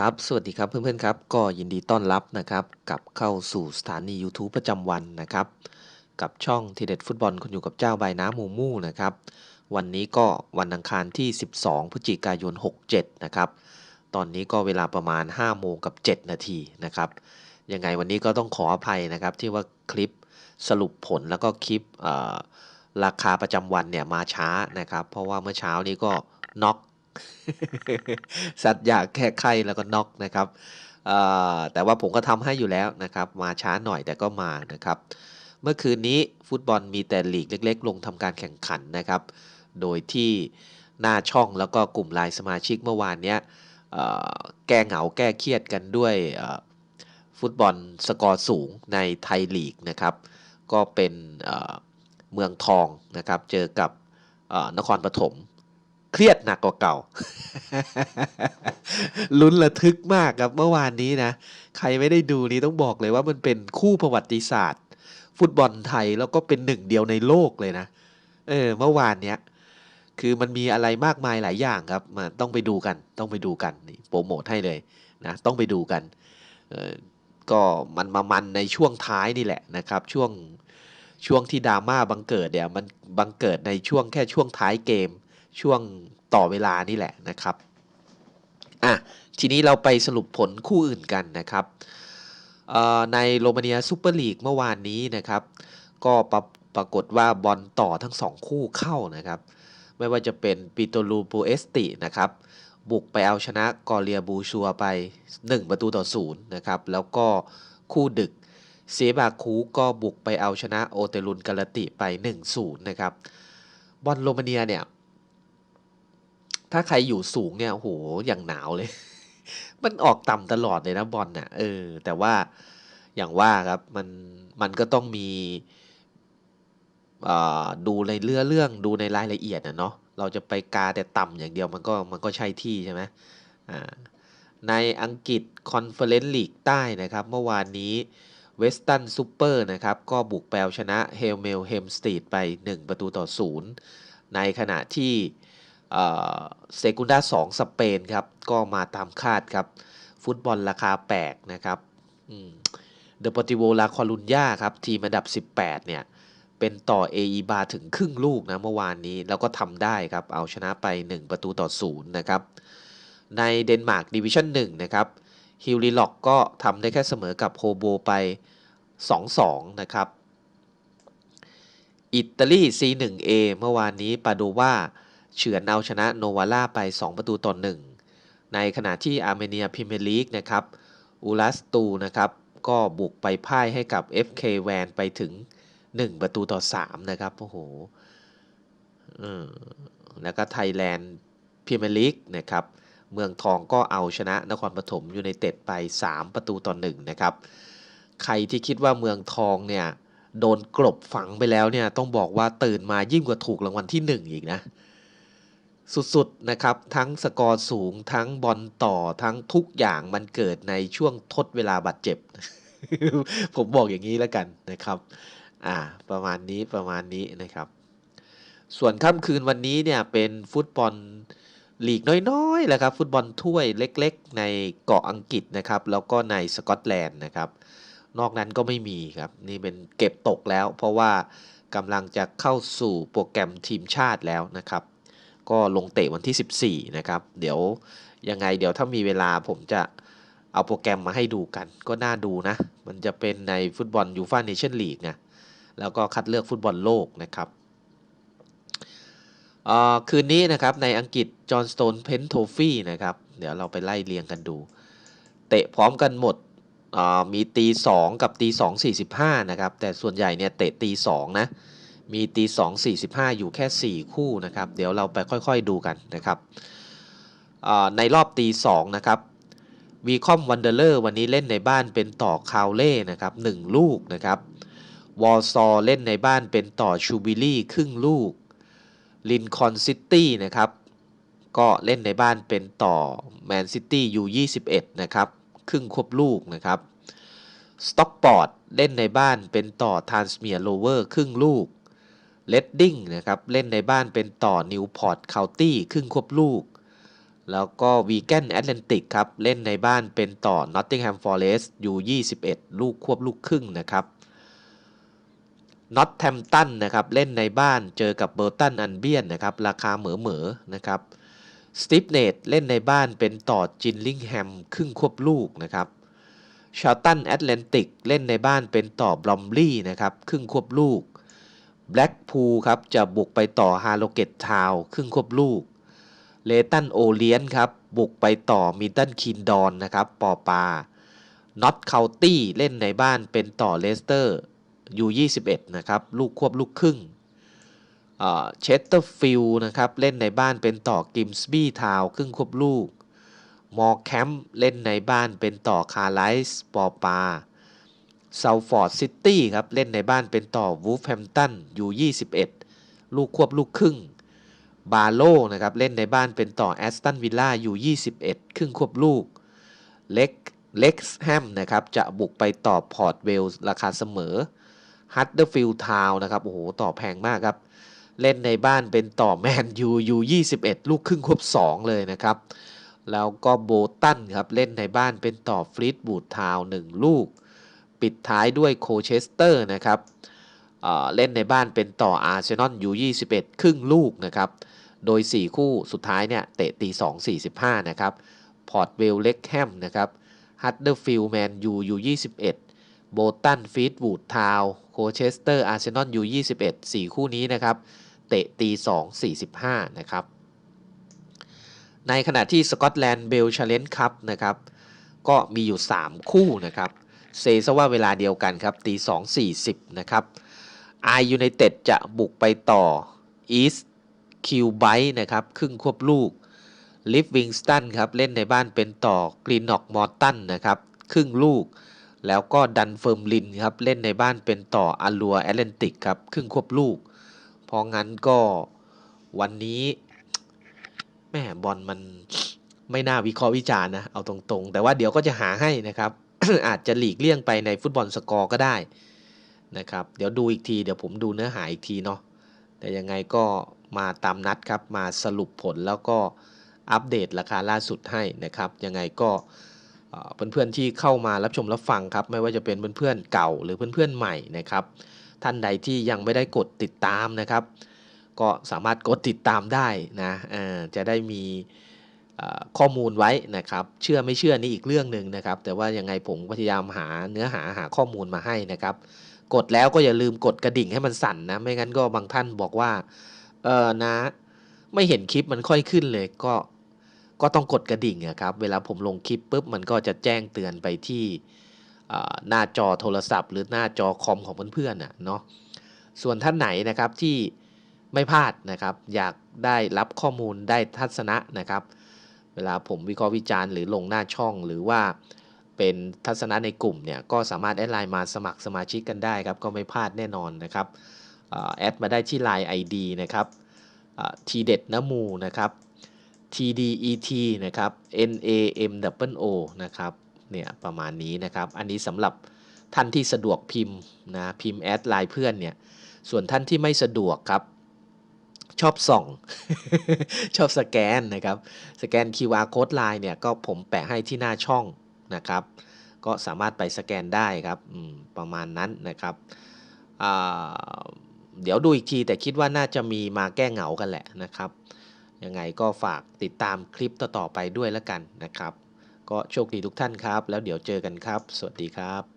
ครับ สวัสดีครับเพื่อนๆครับ ก็ยินดีต้อนรับนะครับกลับเข้าสู่สถานี YouTube ประจำวันนะครับ กับช่องทีเด็ดฟุตบอลคุณอยู่กับเจ้าใบน้ำมูมูนะครับ วันนี้ก็วันอังคารที่ 12 พฤศจิกายน 67 นะครับ ตอนนี้ก็เวลาประมาณ 5 โมงกับ 7 นาทีนะครับ ยังไงวันนี้ก็ต้องขออภัยนะครับที่ว่าคลิปสรุปผลแล้วก็คลิปราคาประจำวันเนี่ยมาช้านะครับ เพราะว่าเมื่อเช้านี้ก็น็อก สัตว์อยากแค่ไข้แล้วก็น็อกนะครับแต่ว่าผมก็ทำให้อยู่แล้วนะครับ มาช้าหน่อยแต่ก็มานะครับ เมื่อคืนนี้ฟุตบอลมีแต่ลีกเล็ก ๆ ลงทำการแข่งขันนะครับ โดยที่หน้าช่องแล้วก็กลุ่มไลน์สมาชิกเมื่อวานเนี้ยแก้เหงาแก้เครียดกันด้วยฟุตบอลสกอร์สูงในไทยลีกนะครับ ก็เป็นเมืองทองนะครับ เจอกับนครปฐม เครียดหนักกว่าเก่า ลุ้นระทึกมากครับเมื่อวานนี้นะ ใครไม่ได้ดูนี่ต้องบอกเลยว่ามันเป็นคู่ประวัติศาสตร์ ฟุตบอลไทยแล้วก็เป็นหนึ่งเดียวในโลกเลยนะ เออ เมื่อวานเนี้ย คือมันมีอะไรมากมายหลายอย่างครับมาต้องไปดูกัน ต้องไปดูกันนี่โปรโมทให้เลยนะ ต้องไปดูกัน เออก็มันมามันในช่วงท้ายนี่แหละนะครับ ช่วงช่วงที่ดราม่าบังเกิดเนี่ยมันบังเกิดในช่วงแค่ช่วงท้ายเกม ช่วงต่อเวลานี่แหละนะครับอะทีนี้เราไปสรุปผลคู่อื่นกันนะครับในโรมาเนียซูเปอร์ลีกเมื่อวานนี้นะครับ ก็ปรปรากฏว่าบอลต่อทั้งสองคู่เข้านะครับ ไม่ว่าจะเป็นปิโตลูปูเอสตินะครับ บุกไปเอาชนะกอเรียบูชัวไป 1 ประตูต่อศูนย์นะครับ แล้วก็คู่ดึกเซบาคูก็บุกไปเอาชนะโอเตลุนกาลติไป 1-0นะครับบอลโรมาเนียเนี่ย ถ้าใครอยู่สูงเนี่ยโหอย่างหนาวเลย มันออกต่ำตลอดเลยนะบอลน่ะ เออ แต่ว่าอย่างว่าครับมันมันก็ต้องมีอ่าดูในเรื่องเรื่องดูในรายละเอียดนะเนาะเราจะไปกาแต่ต่ำอย่างเดียวมันก็มันก็ใช่ที่ใช่ไหมอ่าในอังกฤษคอนเฟอเรนซ์ลีกใต้นะครับ เมื่อวานนี้เวสตันซูเปอร์นะครับ ก็บุกแปลชนะเฮลเมลเฮมสตีดไป 1 ประตูต่อ 0 ในขณะที่ เซกุนดาสองสเปนครับ ก็มาตามคาดครับ ฟุตบอลราคาแปลกนะครับเดอปอติโวลาคอลุนยาครับ ทีมอันดับ 18 เนี่ย เป็นต่อเออบาถึงครึ่งลูกนะเมื่อวานนี้ แล้วก็ทำได้ครับ เอาชนะไป 1 ประตูต่อ0นะครับ ในเดนมาร์กดิวิชั่น1นะครับฮิลลีล็อกก็ทำได้แค่เสมอกับโฮโบไป 2-2 นะครับ อิตาลี C1A เมื่อวานนี้ปาโดวา เฉือนเอาชนะโนวาล่าไป 2 ประตูต่อ1ในขณะที่อาร์เมเนียพรีเมียร์ลีกนะครับอูลัสตูนะครับก็บุกไปพ่ายให้กับ FK แวนไปถึง 1 ประตูต่อ 3 นะครับโอ้โหแล้วก็ไทยแลนด์พรีเมียร์ลีกนะครับเมืองทองก็เอาชนะนครปฐมยูไนเต็ดไป 3 ประตูต่อ1นะครับใครที่คิดว่าเมืองทองเนี่ยโดนกลบฝังไปแล้วเนี่ยต้องบอกว่าตื่นมายิ่งกว่าถูกรางวัลที่ 1 อีกนะ สุดๆนะครับ ทั้งสกอร์สูงทั้งบอลต่อทั้งทุกอย่างมันเกิดในช่วงทดเวลาบาดเจ็บ ผมบอกอย่างนี้แล้วกันนะครับ อ่า ประมาณนี้ประมาณนี้นะครับ ส่วนค่ำคืนวันนี้เนี่ยเป็นฟุตบอลลีกน้อยๆแหละครับฟุตบอลถ้วยเล็กๆ ในเกาะอังกฤษนะครับ แล้วก็ในสกอตแลนด์นะครับ นอกนั้นก็ไม่มีครับ นี่เป็นเก็บตกแล้ว เพราะว่ากำลังจะเข้าสู่โปรแกรมทีมชาติแล้วนะครับ ก็ลงเตะวันที่ 14 นะครับ เดี๋ยวยังไงเดี๋ยวถ้ามีเวลาผมจะเอาโปรแกรมมาให้ดูกัน ก็น่าดูนะ มันจะเป็นในฟุตบอลยูฟ่าเนชั่นลีกนะแล้วก็คัดเลือกฟุตบอลโลกนะครับคืนนี้นะครับในอังกฤษจอห์นสโตนเพนโทฟี่นะครับ เดี๋ยวเราไปไล่เรียงกันดู เตะพร้อมกันหมดมีตีสองกับตีสองสี่สิบห้านะครับ แต่ส่วนใหญ่เนี่ยเตะตีสองนะ มีตีสองสี่สิบห้าอยู่แค่สี่คู่นะครับ เดี๋ยวเราไปค่อยๆดูกันนะครับในรอบตีสองนะครับวีคอมวันเดอร์เลอร์วันนี้เล่นในบ้านเป็นต่อคาวเล่นะครับหนึ่งลูกนะครับวอลซอเล่นในบ้านเป็นต่อชูบิลี่ครึ่งลูกลินคอนซิตี้นะครับก็เล่นในบ้านเป็นต่อแมนซิตี้ยู21นะครับครึ่งควบลูกนะครับสต็อกปอร์ดเล่นในบ้านเป็นต่อทานสเมียโลเวอร์ครึ่งลูก เลดดิ้งนะครับเล่นในบ้านเป็นต่อนิวพอร์ตเคานตี้ครึ่งควบลูก แล้วก็วีแกนแอตแลนติกครับเล่นในบ้านเป็นต่อ Nottingham Forest อยู่21 ลูกควบลูกครึ่งนะครับนอตแทมตันนะครับเล่นในบ้านเจอกับเบอร์ตันอันเบียนนะครับราคาเหมือเหมอนะครับสติปเนตเล่นในบ้านเป็นต่อจินลิงแฮมครึ่งควบลูกนะครับชาตันแอตแลนติกเล่นในบ้านเป็นต่อบลอมลี่นะครับครึ่งควบลูก แบล็กพูลครับจะบุกไปต่อฮาโลเกตทาวครึ่งควบลูก เลตันโอเลียนครับบุกไปต่อมิดตันคินดอนนะครับปอปานอตเคาตี้เล่นในบ้านเป็นต่อเลสเตอร์ยู21นะครับลูกควบลูกครึ่งเชสเตอร์ฟิลด์นะครับเล่นในบ้านเป็นต่อกิมส์บี้ทาวครึ่งควบลูก มอร์แคมป์เล่นในบ้านเป็นต่อคาร์ไลส์ปอปา เซาฟอร์ดซิตี้ครับ เล่นในบ้านเป็นต่อวูฟแฮมตันยู21 ลูกควบลูกครึ่ง บาโลนะครับ เล่นในบ้านเป็นต่อแอสตันวิลล่าอยู่21 ครึ่งควบลูก เล็กเล็กแฮมนะครับ จะบุกไปต่อพอร์ตเวลส์ราคาเสมอฮัตเดอร์ฟิลด์ทาวนะครับ โอ้โห ต่อแพงมากครับ เล่นในบ้านเป็นต่อแมนยูยู21 ลูกครึ่งควบ 2 เลยนะครับ แล้วก็โบตันครับ เล่นในบ้านเป็นต่อฟลีตบูดทาวหนึ่งลูก ปิดท้ายด้วยโคเชสเตอร์นะครับเเล่นในบ้านเป็นต่ออาร์เซนอลยู21 ครึ่งลูกนะครับ โดย 4 คู่สุดท้ายเนี่ยเตะตี 2 45 นะครับ พอร์ตเวลเล็กแฮมนะครับฮัตเดอร์ฟิลแมนยูยู21 โบตันฟีดวูดทาวโคเชสเตอร์อาร์เซนอลยู21 4 คู่นี้นะครับ เตะตี 2 45 นะครับ ในขณะที่สกอตแลนด์เบลชาเลนจ์คัพนะครับ ก็มีอยู่ 3 คู่นะครับ เซซะว่าเวลาเดียวกันครับตี2 40นะครับไอยูไนเต็ดจะบุกไปต่ออีสคิวไบนะครับ ครึ่งควบลูกลิฟวิงสตันครับ เล่นในบ้านเป็นต่อกรีนนอกมอร์ตันนะครับ ครึ่งลูก แล้วก็ดันเฟิร์มลินครับ เล่นในบ้านเป็นต่ออารัวแอตแลนติกครับ ครึ่งควบลูก เพราะงั้นก็วันนี้แม่บอลมันไม่น่าวิเคราะห์วิจารณ์นะ เอาตรงๆ แต่ว่าเดี๋ยวก็จะหาให้นะครับ อาจจะหลีกเลี่ยงไปในฟุตบอลสกอร์ก็ได้นะครับเดี๋ยวดูอีกทีเดี๋ยวผมดูเนื้อหาอีกทีเนาะแต่ยังไงก็มาตามนัดครับ มาสรุปผลแล้วก็อัปเดตราคาล่าสุดให้นะครับ ยังไงก็เพื่อนๆที่เข้ามารับชมรับฟังครับ ไม่ว่าจะเป็นเพื่อนๆเก่าหรือเพื่อนๆใหม่นะครับ ท่านใดที่ยังไม่ได้กดติดตามนะครับ ก็สามารถกดติดตามได้นะจะได้มี ข้อมูลไว้นะครับ เชื่อไม่เชื่อนี่อีกเรื่องหนึ่งนะครับ แต่ว่ายังไงผมพยายามหาเนื้อหาหาข้อมูลมาให้นะครับ กดแล้วก็อย่าลืมกดกระดิ่งให้มันสั่นนะ ไม่งั้นก็บางท่านบอกว่า เออนะ ไม่เห็นคลิปมันค่อยขึ้นเลยก็ก็ต้องกดกระดิ่งครับ เวลาผมลงคลิปปุ๊บมันก็จะแจ้งเตือนไปที่หน้าจอโทรศัพท์ หรือหน้าจอคอมของเพื่อนๆเนาะส่วนท่านไหนนะครับที่ไม่พลาดนะครับ อยากได้รับข้อมูลได้ทัศนะนะครับ เวลาผมวิเคราะห์วิจารณ์หรือลงหน้าช่อง หรือว่าเป็นทัศนะในกลุ่มเนี่ยก็สามารถแอดไลน์มาสมัครสมาชิกกันได้ครับ ก็ไม่พลาดแน่นอนนะครับแอดมาได้ที่ Line ID นะครับทีเด็ดน้ำมูนะครับ TDET นะครับ NAMO นะครับเนี่ยประมาณนี้นะครับ อันนี้สำหรับท่านที่สะดวกพิมพ์นะพิมพ์แอดไลน์เพื่อนเนี่ยส่วนท่านที่ไม่สะดวกครับ ชอบส่อง ชอบสแกนนะครับ สแกน QR code ไลน์เนี่ยก็ผมแปะให้ที่หน้าช่องนะครับ ก็สามารถไปสแกนได้ครับประมาณนั้นนะครับเดี๋ยวดูอีกทีแต่คิดว่าน่าจะมีมาแก้เหงากันแหละนะครับ ยังไงก็ฝากติดตามคลิปต่อๆไปด้วยแล้วกันนะครับ ก็โชคดีทุกท่านครับ แล้วเดี๋ยวเจอกันครับ สวัสดีครับ